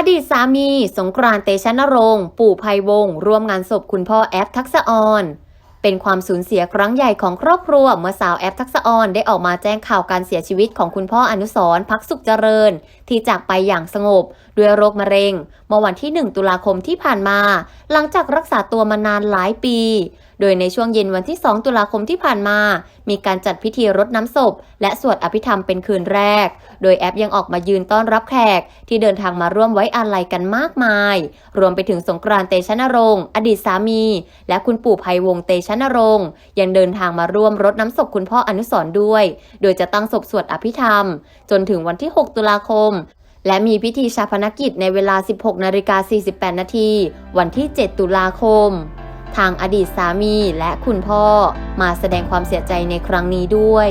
อดีตสามี สงกรานต์เตชะนรงค์ปู่ภัยวงศ์ร่วมงานศพคุณพ่อแอฟทักษะออนเป็นความสูญเสียครั้งใหญ่ของครอบครัวเมื่อสาวแอฟทักษะออนได้ออกมาแจ้งข่าวการเสียชีวิตของคุณพ่ออนุสรพักสุขเจริญ ที่จากไปอย่างสงบ ด้วยโรคมะเร็ง เมื่อวันที่ 1 ตุลาคมที่ผ่านมา หลังจากรักษาตัวมานานหลายปี โดยในช่วงเย็นวันที่ 2 ตุลาคมที่ผ่านมา มีการจัดพิธีรดน้ำศพ และสวดอภิธรรมเป็นคืนแรก โดยแอปยังออกมายืนต้อนรับแขก ที่เดินทางมาร่วมไว้อาลัยกันมากมาย รวมไปถึงสงกรานเตชะนรงค์อดีตสามี และคุณปู่ภัยวงศ์เตชะนรงค์ยังเดินทางมาร่วมรดน้ำศพคุณพ่ออนุสรณ์ด้วย โดยจะตั้งศพสวดอภิธรรม จนถึงวันที่ 6 ตุลาคม และมีพิธีชาปนกิจในเวลา 16นาฬิกา48 นาทีวันที่ 7 ตุลาคม ทางอดีตสามีและคุณพ่อมาแสดงความเสียใจในครั้งนี้ด้วย